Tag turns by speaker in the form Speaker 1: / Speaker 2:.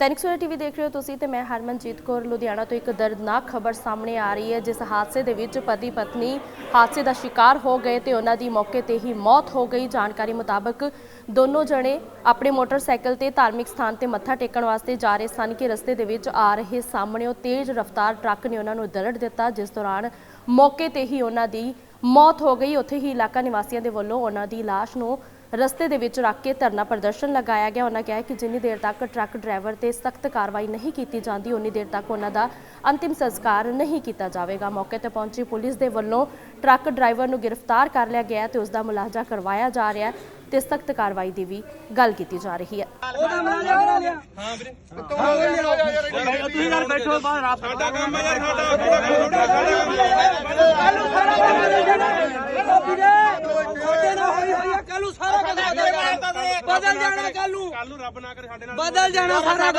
Speaker 1: Dainik Savera TV ਦੇਖ ਰਹੇ ਹੋ ਤੁਸੀਂ ਤੇ ਮੈਂ ਹਰਮਨਜੀਤ ਕੌਰ। ਲੁਧਿਆਣਾ ਤੋਂ ਇੱਕ ਦਰਦਨਾਕ ਖਬਰ ਸਾਹਮਣੇ ਆ ਰਹੀ ਹੈ, ਜਿਸ ਹਾਦਸੇ ਦੇ ਵਿੱਚ ਪਤੀ ਪਤਨੀ ਹਾਦਸੇ ਦਾ ਸ਼ਿਕਾਰ ਹੋ ਗਏ ਤੇ ਉਹਨਾਂ ਦੀ ਮੌਕੇ ਤੇ ਹੀ ਮੌਤ ਹੋ ਗਈ। ਜਾਣਕਾਰੀ ਮੁਤਾਬਕ ਦੋਨੋਂ ਜਣੇ ਆਪਣੇ ਮੋਟਰਸਾਈਕਲ ਤੇ ਧਾਰਮਿਕ ਸਥਾਨ ਤੇ ਮੱਥਾ ਟੇਕਣ ਵਾਸਤੇ ਜਾ ਰਹੇ ਸਨ ਕਿ ਰਸਤੇ ਦੇ ਵਿੱਚ ਆ ਰਹੇ ਸਾਹਮਣੇ ਉਹ ਤੇਜ਼ ਰਫ਼ਤਾਰ ਟਰੱਕ ਨੇ ਉਹਨਾਂ ਨੂੰ ਦਰੜ ਦਿੱਤਾ, ਜਿਸ ਦੌਰਾਨ ਮੌਕੇ ਤੇ ਹੀ ਉਹਨਾਂ ਦੀ ਮੌਤ ਹੋ ਗਈ ਉੱਥੇ ਹੀ ਇਲਾਕਾ ਨਿਵਾਸੀਆਂ ਦੇ ਵੱਲੋਂ ਉਹਨਾਂ ਦੀ ਲਾਸ਼ ਨੂੰ ਰਸਤੇ ਦੇ ਵਿੱਚ ਰੱਖ ਕੇ ਧਰਨਾ ਪ੍ਰਦਰਸ਼ਨ ਲਗਾਇਆ ਗਿਆ ਉਹਨਾਂ ਕਿਹਾ ਕਿ ਜਿੰਨੀ ਦੇਰ ਤੱਕ ਟਰੱਕ ਡਰਾਈਵਰ ਤੇ ਸਖਤ ਕਾਰਵਾਈ ਨਹੀਂ ਕੀਤੀ ਜਾਂਦੀ ਉਨੀ ਦੇਰ ਤੱਕ ਉਹਨਾਂ ਦਾ ਅੰਤਿਮ ਸੰਸਕਾਰ ਨਹੀਂ ਕੀਤਾ ਜਾਵੇਗਾ ਮੌਕੇ ਤੇ ਪਹੁੰਚੀ ਪੁਲਿਸ ਦੇ ਵੱਲੋਂ ਟਰੱਕ ਡਰਾਈਵਰ ਨੂੰ ਗ੍ਰਿਫਤਾਰ ਕਰ ਲਿਆ ਗਿਆ ਤੇ ਉਸ ਦਾ ਮੁਲਾਜ਼ਾ ਕਰਵਾਇਆ ਜਾ ਰਿਹਾ ਤੇ ਸਖਤ ਕਾਰਵਾਈ ਦੀ ਵੀ ਗੱਲ ਕੀਤੀ ਜਾ ਰਹੀ ਹੈ
Speaker 2: ਉਹਦਾ ਬਣਾ ਲਿਆ ਬਣਾ ਲਿਆ ਹਾਂ ਵੀਰੇ ਤੁਸੀਂ ਯਾਰ ਬੈਠੋ ਬਾਹਰ ਆਪ ਸਾਡਾ ਕੰਮ ਹੈ ਯਾਰ ਸਾਡਾ ਵੀਰੇ ਛੋਟੇ ਨਾ ਹੋਈ ਹੋਈ ਕੱਲ ਨੂੰ ਸਾਰਾ ਕੁਝ ਬਦਲ ਜਾਣਾ ਬਦਲ ਜਾਣਾ ਕੱਲ ਨੂੰ।
Speaker 3: ਕੱਲ ਨੂੰ ਰੱਬ ਨਾ ਕਰੇ ਸਾਡੇ ਨਾਲ
Speaker 2: ਬਦਲ ਜਾਣਾ ਸਾਰਾ